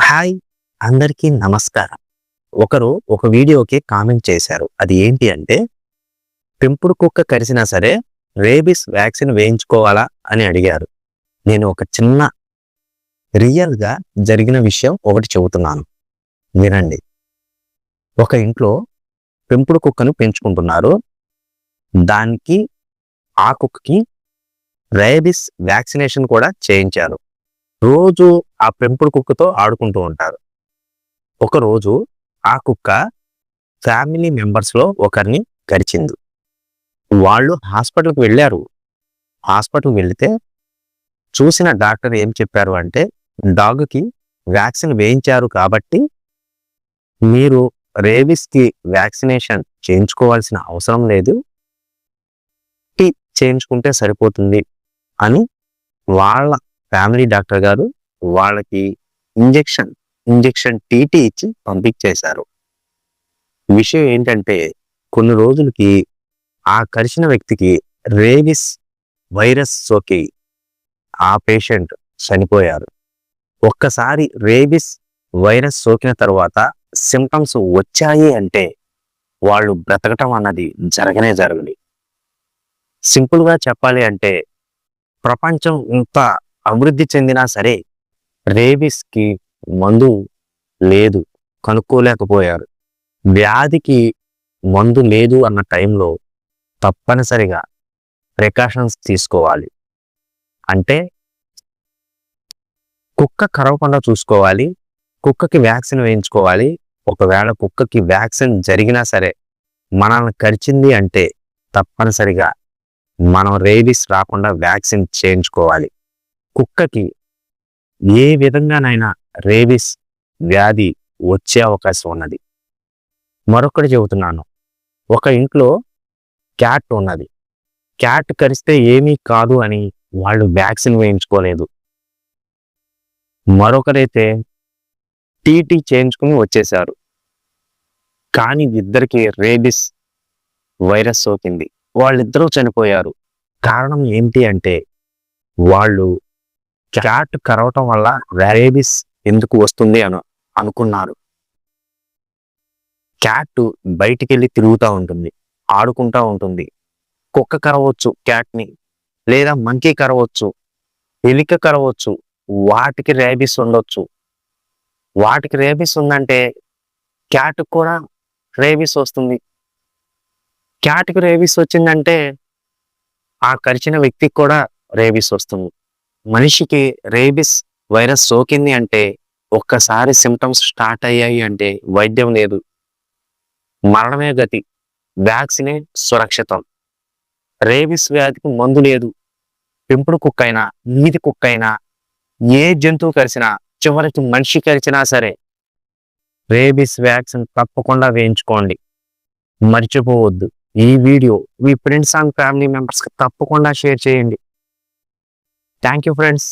Hi అందరికీ నమస్కారం. ఒకరు ఒక వీడియోకి కామెంట్ చేశారు. అది ఏంటి అంటే పెంపుడు కుక్క కరిసినా సరే రేబిస్ వ్యాక్సిన్ వేయించుకోవాలా అని అడిగారు. నేను ఒక చిన్న రియల్గా జరిగిన విషయం ఒకటి చెబుతున్నాను. వినండి. ఒక ఇంట్లో పెంపుడు కుక్కను పెంచుకుంటున్నారు. దానికి ఆ కుక్కకి రేబిస్ వ్యాక్సినేషన్ కూడా చేయించారు. రోజు ఆ పెంపుడు కుక్కతో ఆడుకుంటూ ఉంటారు. ఒకరోజు ఆ కుక్క ఫ్యామిలీ మెంబర్స్లో ఒకరిని గడిచింది. వాళ్ళు హాస్పిటల్కి వెళ్ళారు. హాస్పిటల్కి వెళితే చూసిన డాక్టర్ ఏం చెప్పారు అంటే డాగ్కి వ్యాక్సిన్ వేయించారు కాబట్టి మీరు రేవిస్కి వ్యాక్సినేషన్ చేయించుకోవాల్సిన అవసరం లేదు. టీ చేయించుకుంటే సరిపోతుంది అని వాళ్ళ ఫ్యామిలీ డాక్టర్ గారు వాళ్ళకి ఇంజెక్షన్ ఇంజెక్షన్ టీటీ ఇచ్చి పంపించేశారు. విషయం ఏంటంటే కొన్ని రోజులకి ఆ కరిచిన వ్యక్తికి రేవిస్ వైరస్ సోకి ఆ పేషెంట్ చనిపోయారు. ఒక్కసారి రేబిస్ వైరస్ సోకిన తర్వాత సిమ్టమ్స్ వచ్చాయి అంటే వాళ్ళు బ్రతకటం అన్నది జరగనే జరగదు. సింపుల్గా చెప్పాలి అంటే ప్రపంచం ఇంత అభివృద్ధి చెందినా సరే రేబిస్కి మందు లేదు కనుక్కోలేకపోయారు. వ్యాధికి మందు లేదు అన్న టైంలో తప్పనిసరిగా ప్రికాషన్స్ తీసుకోవాలి. అంటే కుక్క కరవకుండా చూసుకోవాలి కుక్కకి వ్యాక్సిన్ వేయించుకోవాలి. ఒకవేళ కుక్కకి వ్యాక్సిన్ జరిగినా సరే మనల్ని కరిచింది అంటే తప్పనిసరిగా మనం రేబిస్ రాకుండా వ్యాక్సిన్ చేయించుకోవాలి. కుక్కకి ఏ విధంగానైనా రేబిస్ వ్యాధి వచ్చే అవకాశం ఉన్నది. మరొకటి చెబుతున్నాను. ఒక ఇంట్లో క్యాట్ ఉన్నది. క్యాట్ కరిస్తే ఏమీ కాదు అని వాళ్ళు వ్యాక్సిన్ వేయించుకోలేదు. మరొకరైతే టీటీ చేయించుకుని వచ్చేశారు. కానీ ఇద్దరికి రేబిస్ వైరస్ సోకింది. వాళ్ళిద్దరూ చనిపోయారు. కారణం ఏంటి అంటే వాళ్ళు క్యాట్ కరవటం వల్ల రేబిస్ ఎందుకు వస్తుంది అని అనుకున్నారు. క్యాట్ బయటికి వెళ్ళి తిరుగుతూ ఉంటుంది ఆడుకుంటూ ఉంటుంది. కుక్క కరవచ్చు క్యాట్ని లేదా మంకీ కరవచ్చు ఎలిక కరవచ్చు వాటికి రేబిస్ ఉండొచ్చు. వాటికి రేబిస్ ఉందంటే క్యాట్ కూడా రేబిస్ వస్తుంది. క్యాట్కి రేబిస్ వచ్చిందంటే ఆ కరిచిన వ్యక్తికి కూడా రేబిస్ వస్తుంది. మనిషికి రేబిస్ వైరస్ సోకింది అంటే ఒక్కసారి సిమ్టమ్స్ స్టార్ట్ అయ్యాయి అంటే వైద్యం లేదు. మరణమే గతి. వ్యాక్సినే సురక్షితం. రేబిస్ వ్యాధికి మందు లేదు. పెంపుడు కుక్క అయినా నీటి కుక్క అయినా ఏ జంతువు కలిసినా చివరికి మనిషి కలిసినా సరే రేబిస్ వ్యాక్సిన్ తప్పకుండా వేయించుకోండి. మర్చిపోవద్దు. ఈ వీడియో మీ ఫ్రెండ్స్ అండ్ ఫ్యామిలీ మెంబర్స్కి తప్పకుండా షేర్ చేయండి. Thank you friends